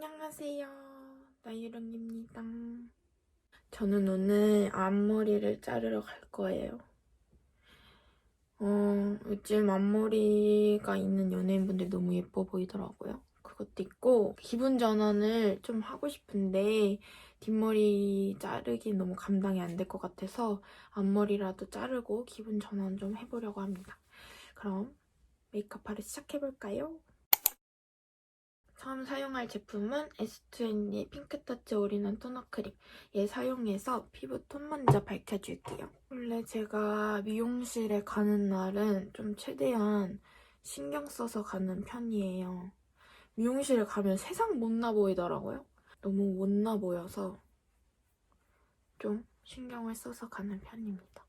안녕하세요. 나유령입니다. 저는 오늘 앞머리를 자르러 갈 거예요. 어, 요즘 앞머리가 있는 연예인분들 너무 예뻐 보이더라고요. 그것도 있고, 기분 전환을 좀 하고 싶은데, 뒷머리 자르기 너무 감당이 안 될 것 같아서, 앞머리라도 자르고 기분 전환 좀 해보려고 합니다. 그럼, 메이크업하러 시작해볼까요? 처음 사용할 제품은 S2N의 핑크터치 올인원 토너 크림. 얘 사용해서 피부 톤 먼저 밝혀줄게요. 원래 제가 미용실에 가는 날은 좀 최대한 신경 써서 가는 편이에요. 미용실에 가면 세상 못나 보이더라고요. 너무 못나 보여서 좀 신경을 써서 가는 편입니다.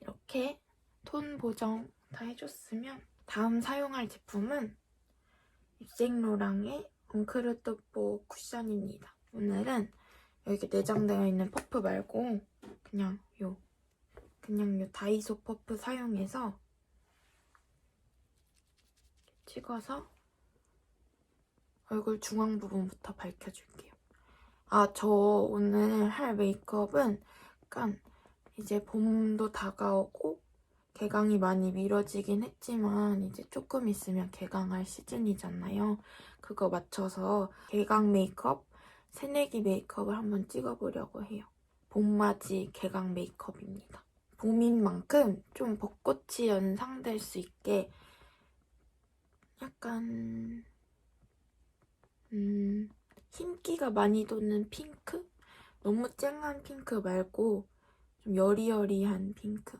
이렇게 톤 보정 다 해줬으면 다음 사용할 제품은 입생로랑의 엉크르트보 쿠션입니다. 오늘은 여기 내장되어 있는 퍼프 말고 그냥 요 그냥 요 다이소 퍼프 사용해서 찍어서 얼굴 중앙 부분부터 밝혀줄게요. 아, 저 오늘 할 메이크업은 약간 이제 봄도 다가오고 개강이 많이 미뤄지긴 했지만 이제 조금 있으면 개강할 시즌이잖아요. 그거 맞춰서 개강 메이크업, 새내기 메이크업을 한번 찍어보려고 해요. 봄맞이 개강 메이크업입니다. 봄인 만큼 좀 벚꽃이 연상될 수 있게 약간 음, 흰기가 많이 도는 핑크? 너무 쨍한 핑크 말고 좀 여리여리한 핑크.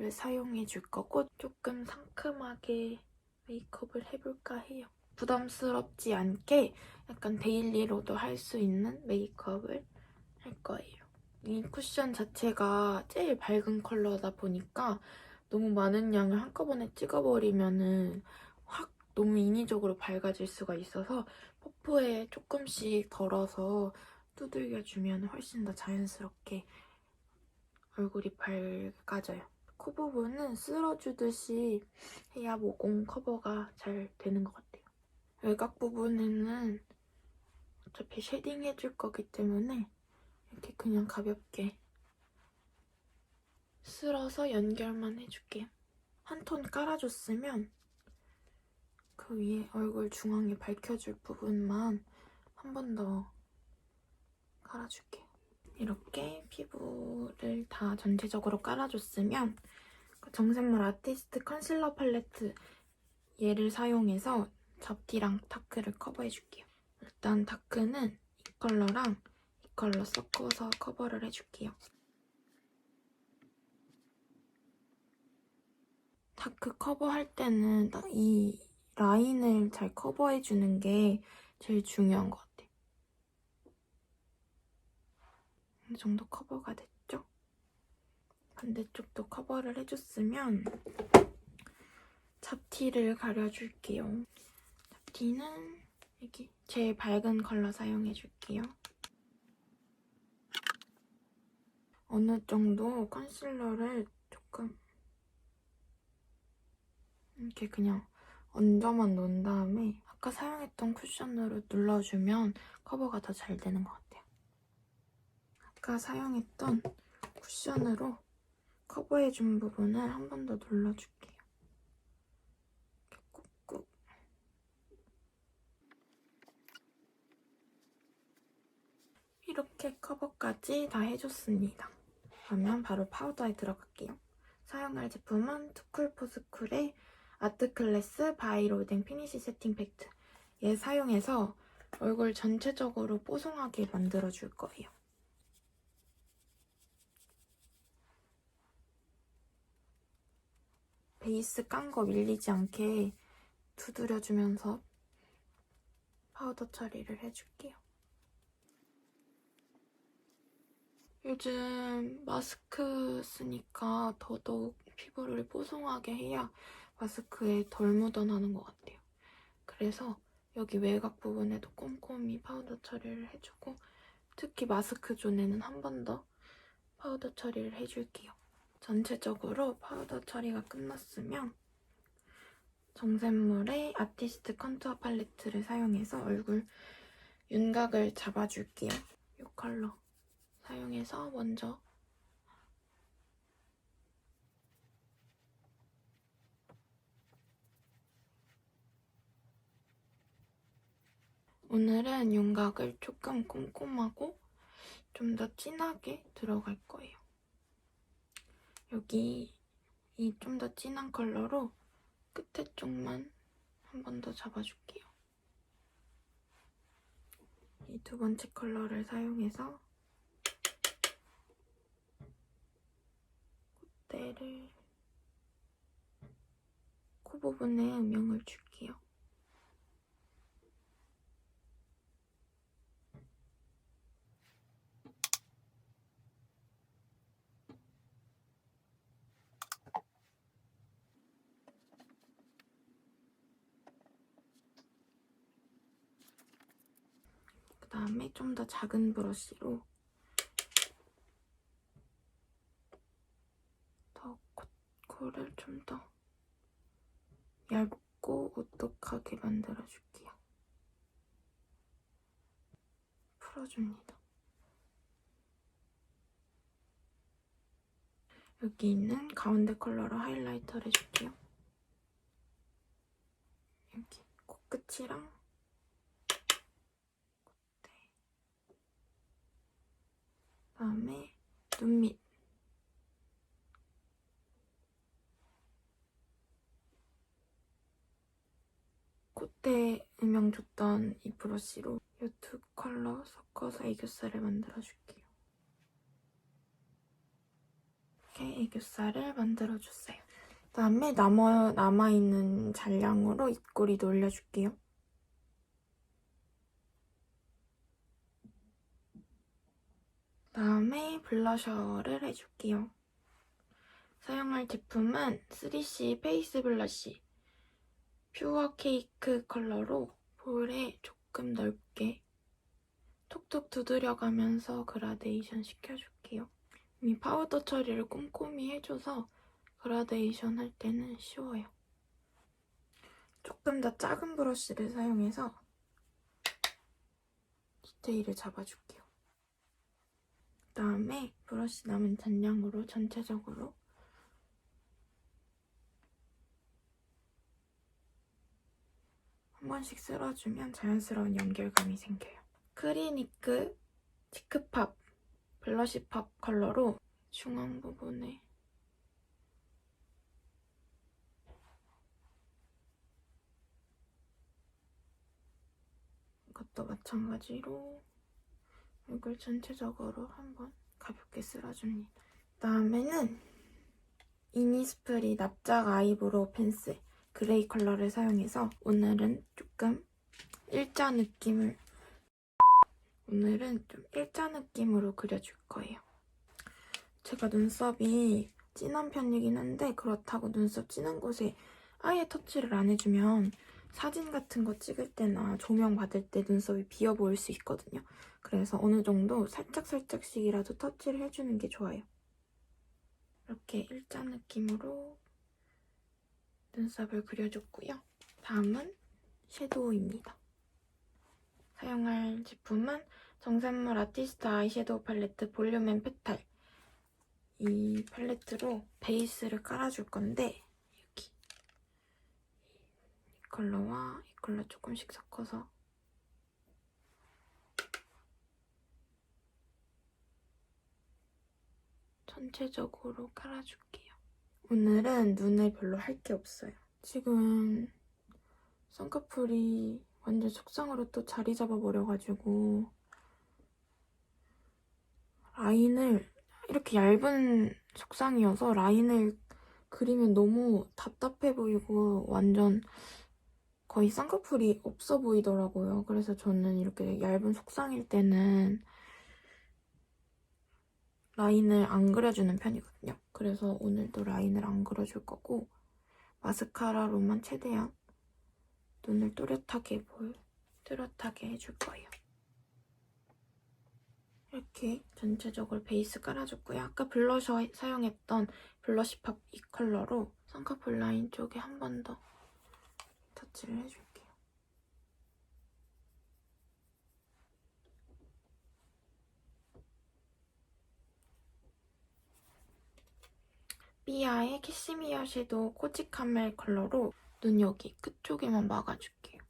를 사용해 줄 거고 조금 상큼하게 메이크업을 해볼까 해요. 부담스럽지 않게 약간 데일리로도 할 수 있는 메이크업을 할 거예요. 이 쿠션 자체가 제일 밝은 컬러다 보니까 너무 많은 양을 한꺼번에 찍어버리면은 확 너무 인위적으로 밝아질 수가 있어서 퍼프에 조금씩 덜어서 두들겨주면 훨씬 더 자연스럽게 얼굴이 밝아져요. 코 부분은 쓸어주듯이 해야 모공 커버가 잘 되는 것 같아요. 외곽 부분에는 어차피 쉐딩 해줄 거기 때문에 이렇게 그냥 가볍게 쓸어서 연결만 해줄게요. 한 톤 깔아줬으면 그 위에 얼굴 중앙에 밝혀줄 부분만 한 번 더 깔아줄게요. 이렇게 피부를 다 전체적으로 깔아줬으면 그 정샘물 아티스트 컨실러 팔레트 얘를 사용해서 잡티랑 다크를 커버해줄게요. 일단 다크는 이 컬러랑 이 컬러 섞어서 커버를 해줄게요. 다크 커버할 때는 딱이 라인을 잘 커버해주는 게 제일 중요한 것 같아요. 어느 정도 커버가 됐죠? 반대쪽도 커버를 해줬으면 잡티를 가려줄게요. 잡티는 여기 제일 밝은 컬러 사용해줄게요. 어느 정도 컨실러를 조금 이렇게 그냥 얹어만 놓은 다음에 아까 사용했던 쿠션으로 눌러주면 커버가 더 잘 되는 것 같아요. 아까 사용했던 쿠션으로 커버해준 부분을 한 번 더 눌러줄게요. 꾹꾹. 이렇게 커버까지 다 해줬습니다. 그러면 바로 파우더에 들어갈게요. 사용할 제품은 투쿨포스쿨의 아트클래스 바이로딩 피니시 세팅 팩트. 얘 사용해서 얼굴 전체적으로 뽀송하게 만들어줄 거예요. 베이스 깐 거 밀리지 않게 두드려주면서 파우더 처리를 해줄게요. 요즘 마스크 쓰니까 더더욱 피부를 뽀송하게 해야 마스크에 덜 묻어나는 것 같아요. 그래서 여기 외곽 부분에도 꼼꼼히 파우더 처리를 해주고 특히 마스크 존에는 한 번 더 파우더 처리를 해줄게요. 전체적으로 파우더 처리가 끝났으면 정샘물의 아티스트 컨투어 팔레트를 사용해서 얼굴 윤곽을 잡아줄게요. 이 컬러 사용해서 먼저 오늘은 윤곽을 조금 꼼꼼하고 좀 더 진하게 들어갈 거예요. 여기 이 좀 더 진한 컬러로 끝에 쪽만 한 번 더 잡아줄게요. 이 두 번째 컬러를 사용해서 콧대를 코 부분에 음영을 줄게요. 그 다음에 좀 더 작은 브러쉬로 더 코, 코를 좀 더 얇고 오똑하게 만들어줄게요. 풀어줍니다. 여기 있는 가운데 컬러로 하이라이터를 해줄게요. 여기 코끝이랑 다음에 눈 밑. 콧대 음영 줬던 이 브러쉬로 이 두 컬러 섞어서 애교살을 만들어줄게요. 이렇게 애교살을 만들어줬어요. 그다음에 남아, 남아있는 잔량으로 입꼬리도 올려줄게요. 다음에 블러셔를 해줄게요. 사용할 제품은 3C 페이스 블러쉬 퓨어 케이크 컬러로 볼에 조금 넓게 톡톡 두드려가면서 그라데이션 시켜줄게요. 이미 파우더 처리를 꼼꼼히 해줘서 그라데이션 할 때는 쉬워요. 조금 더 작은 브러쉬를 사용해서 디테일을 잡아줄게요. 그다음에 브러쉬 남은 잔량으로 전체적으로 한 번씩 쓸어주면 자연스러운 연결감이 생겨요. 크리니크 치크팝 블러쉬팝 컬러로 중앙 부분에 이것도 마찬가지로 얼굴 전체적으로 한번 가볍게 쓸어줍니다. 다음에는 이니스프리 납작 아이브로우 펜슬 그레이 컬러를 사용해서 오늘은 조금 일자 느낌을 오늘은 좀 일자 느낌으로 그려줄 거예요. 제가 눈썹이 진한 편이긴 한데 그렇다고 눈썹 진한 곳에 아예 터치를 안 해주면 사진 같은 거 찍을 때나 조명 받을 때 눈썹이 비어 보일 수 있거든요. 그래서 어느 정도 살짝살짝씩이라도 터치를 해주는 게 좋아요. 이렇게 일자 느낌으로 눈썹을 그려줬고요. 다음은 섀도우입니다. 사용할 제품은 정샘물 아티스트 아이섀도우 팔레트 볼륨 앤 페탈 이 팔레트로 베이스를 깔아줄 건데 여기 이 컬러와 이 컬러 조금씩 섞어서 전체적으로 깔아줄게요. 오늘은 눈에 별로 할 게 없어요. 지금 쌍꺼풀이 완전 속상으로 또 자리 잡아버려가지고 라인을 이렇게 얇은 속상이어서 라인을 그리면 너무 답답해 보이고 완전 거의 쌍꺼풀이 없어 보이더라고요. 그래서 저는 이렇게 얇은 속상일 때는 라인을 안 그려주는 편이거든요. 그래서 오늘도 라인을 안 그려줄 거고 마스카라로만 최대한 눈을 또렷하게 보일, 뚜렷하게 해줄 거예요. 이렇게 전체적으로 베이스 깔아줬고요. 아까 블러셔 사용했던 블러쉬팝 이 컬러로 쌍꺼풀 라인 쪽에 한 번 더 터치를 해줄게요. 삐아의 캐시미어 섀도우 코지 카멜 컬러로 눈 여기 끝쪽에만 막아줄게요.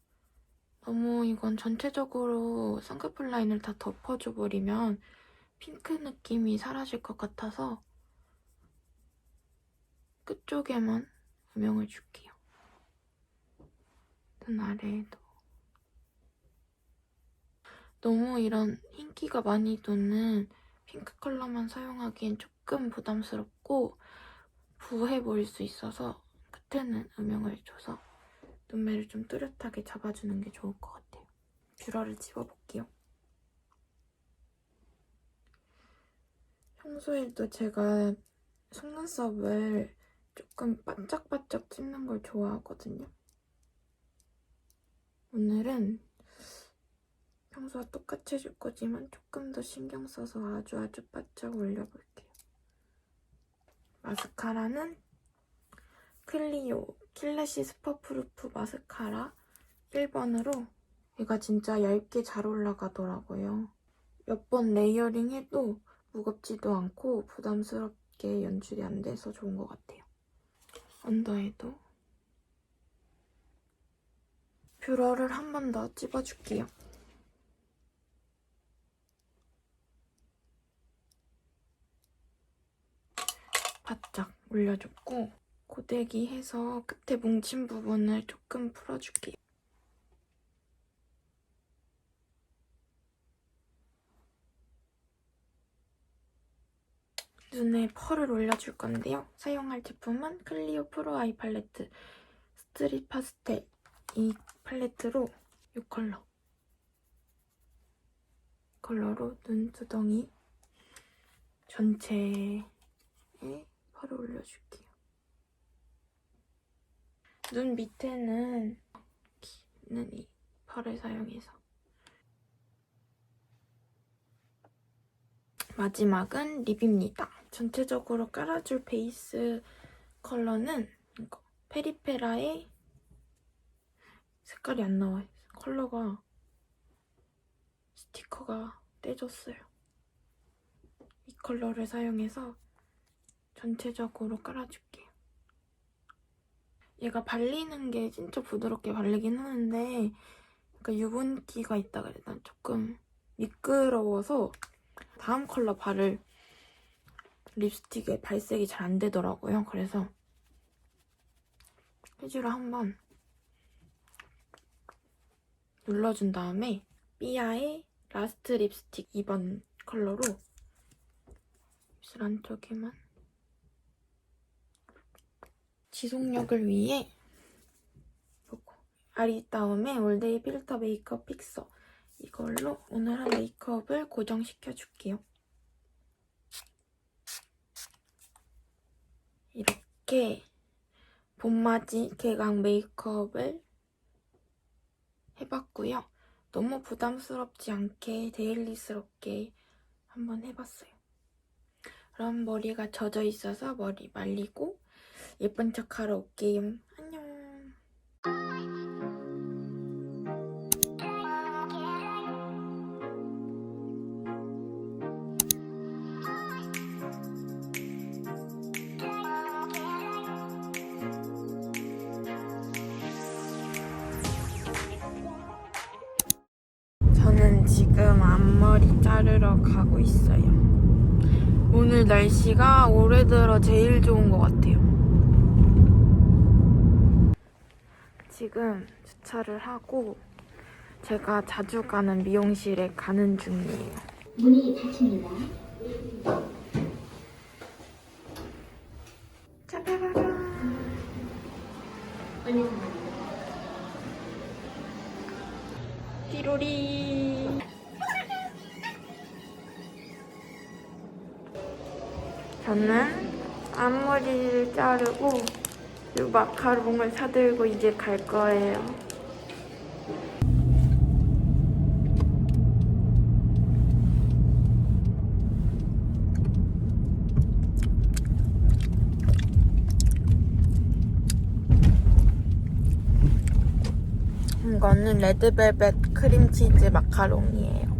너무 이건 전체적으로 쌍꺼풀 라인을 다 덮어줘 버리면 핑크 느낌이 사라질 것 같아서 끝쪽에만 음영을 줄게요. 눈 아래에도. 너무 이런 흰기가 많이 도는 핑크 컬러만 사용하기엔 조금 부담스럽고 부해 보일 수 있어서 끝에는 음영을 줘서 눈매를 좀 뚜렷하게 잡아주는 게 좋을 것 같아요. 뷰러를 집어볼게요. 평소에도 제가 속눈썹을 조금 반짝반짝 찝는 걸 좋아하거든요. 오늘은 평소와 똑같이 해줄 거지만 조금 더 신경 써서 아주 아주 바짝 올려볼게요. 마스카라는 클리오 킬레시 스퍼프루프 마스카라 1번으로 얘가 진짜 얇게 잘 올라가더라고요. 몇 번 레이어링 해도 무겁지도 않고 부담스럽게 연출이 안 돼서 좋은 것 같아요. 언더에도 뷰러를 한 번 더 찝어줄게요. 바짝 올려줬고 고데기 해서 끝에 뭉친 부분을 조금 풀어줄게요. 눈에 펄을 올려줄 건데요. 사용할 제품은 클리오 프로 아이 팔레트 스트릿 파스텔 이 팔레트로 이 컬러 컬러로 눈두덩이 전체에 펄을 올려줄게요. 눈 밑에는 있는 이 펄을 사용해서 마지막은 립입니다. 전체적으로 깔아줄 베이스 컬러는 이거 페리페라의 색깔이 안 나와요. 컬러가 스티커가 떼졌어요. 이 컬러를 사용해서 전체적으로 깔아줄게요. 얘가 발리는 게 진짜 부드럽게 발리긴 하는데 약간 유분기가 있다 그래 난 조금 미끄러워서 다음 컬러 바를 립스틱에 발색이 잘 안 되더라고요. 그래서 휴지로 한번 눌러준 다음에 삐아의 라스트 립스틱 2번 컬러로 입술 안쪽에만 지속력을 위해 요거 아리따움의 올데이 필터 메이크업 픽서 이걸로 오늘 한 메이크업을 고정시켜 줄게요. 이렇게 봄맞이 개강 메이크업을 해봤고요. 너무 부담스럽지 않게 데일리스럽게 한번 해봤어요. 그럼 머리가 젖어 있어서 머리 말리고 예쁜 척 하러 올게요. 안녕. 지금 앞머리 자르러 가고 있어요. 오늘 날씨가 올해 들어 제일 좋은 것 같아요. 지금 주차를 하고 제가 자주 가는 미용실에 가는 중이에요. 문이 닫힙니다. 짜라라라. 띠로리. 저는 앞머리를 자르고 이 마카롱을 사들고 이제 갈 거예요. 이거는 레드벨벳 크림치즈 마카롱이에요.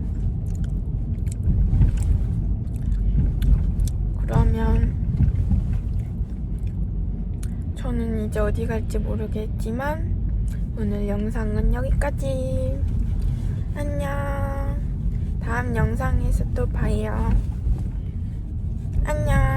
그러면 저는 이제 어디 갈지 모르겠지만 오늘 영상은 여기까지. 안녕. 다음 영상에서 또 봐요. 안녕.